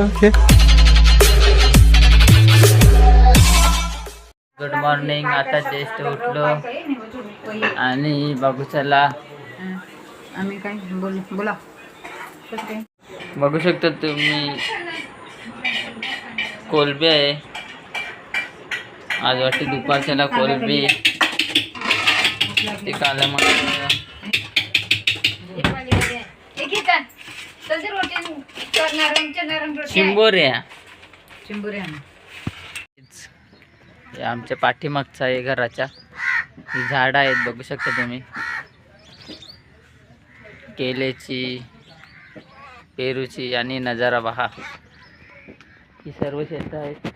Okay. Good morning आता just उठलो. आणि बघू चला. आम्ही काय? बोल बोला. बघू शकता तुम्ही कोलबी आहे. आज वाटते दुपारच्याला कोलबी. ते काला मग हे आमच्या पाठीमागचं आहे घराच्या. ही झाडं आहेत बघू शकता तुम्ही. केलेची पेरूची आणि नजारा पहा ही सर्व शेतं आहेत.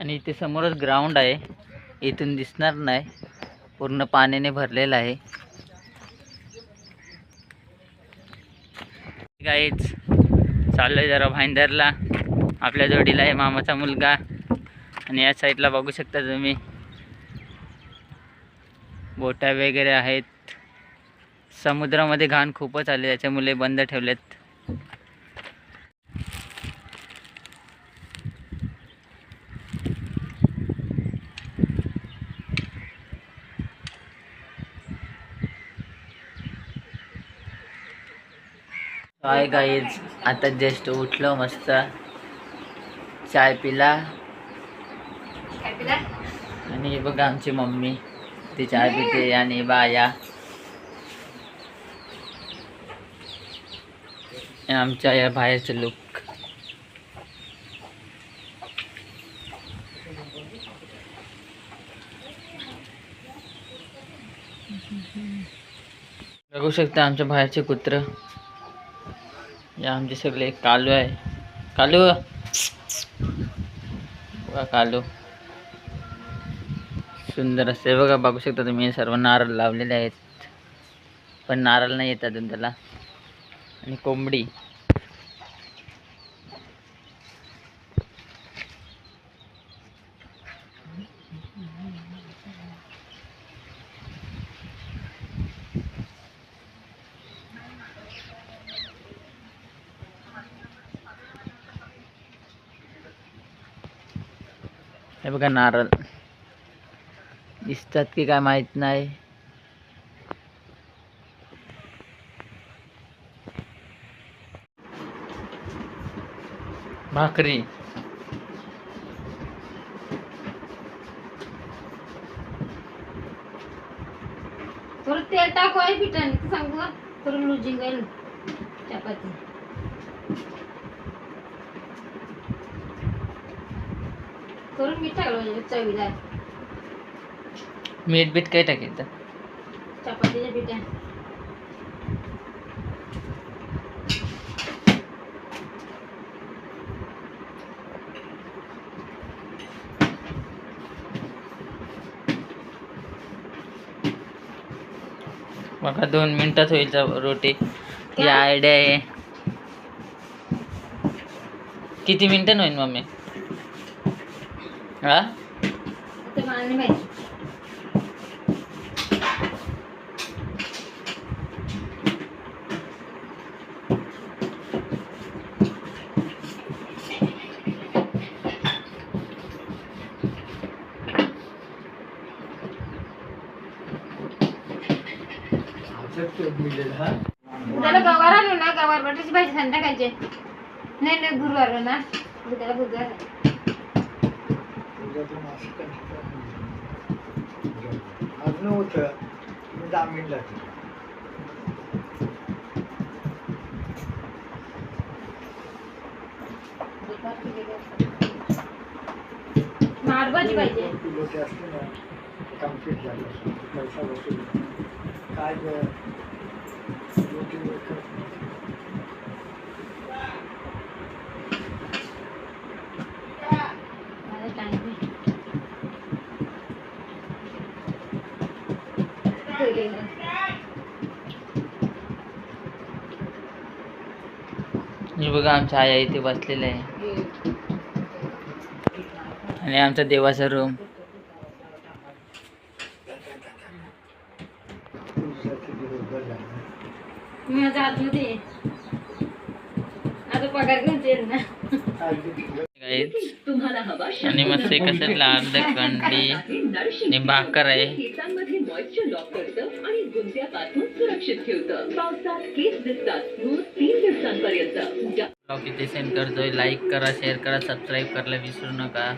आणि इथे समोरच ग्राउंड आहे. इथून दिसणार नाही. पूर्ण पाण्याने भरलेलं आहे. गाईच चाललोय जरा भाईंदरला. आपल्या जोडीला आहे मामाचा मुलगा. आणि या साईडला बघू शकता तुम्ही. बोट्या वगैरे आहेत. समुद्रामध्ये घाण खूपच आले त्याच्यामुळे बंद ठेवलेत. काय गाईज आता जस्ट उठलो मस्त. चाय पिला. आणि बघा आमची मम्मी. ती चाय पिते आणि बाया. आमच्या या बाहेरचं लुक बघू शकता आमच्या बाहेरचे कुत्र. या आमचे सगळे कालू आहे. कालू? बघा कालू. सुंदर असते बघा बघू शकता तुम्ही सर्व नारळ लावलेले आहेत. पण नारळ नाही येत अजून त्याला. आणि कोंबडी. हे बघा नारळ. दिसतात की काय माहीत नाही. भाकरी. परत तेल टाकू आहे पिठाने. सांगू का लुजिंग चपाती. करून मी टाकलं चवीला. मीठ बीठ काय टाकायचं चपातीच्या पिठा बघा दोन मिनिटात होईल रोटी. ही आयडिया आहे. किती मिनिटं होईल मम्मी? हा? उद्याला गवार आलो ना गवार बटाची भाजी संध्याकाळची. नाही नाही गुरुवार ना. उद्याला बुधवार आहे. अजून होतं दहा मिनिट माडवाची पाहिजे किलो ते असते ना कम्प्लीट झालं पैसा वसूल काय गं, हे बघा आमच्या आया इथे बसलेल्या आहे. आणि आमचा देवाचा रूम आणि मस्त एक असं लाल कंडी भाकर आहे. गुंत्यापासून सुरक्षित ठेवतं. पावसात केस दिसतात. तीन दिवसांपर्यंत इथे सेंड करतोय. लाईक करा शेअर करा सबस्क्राईब करायला विसरू नका.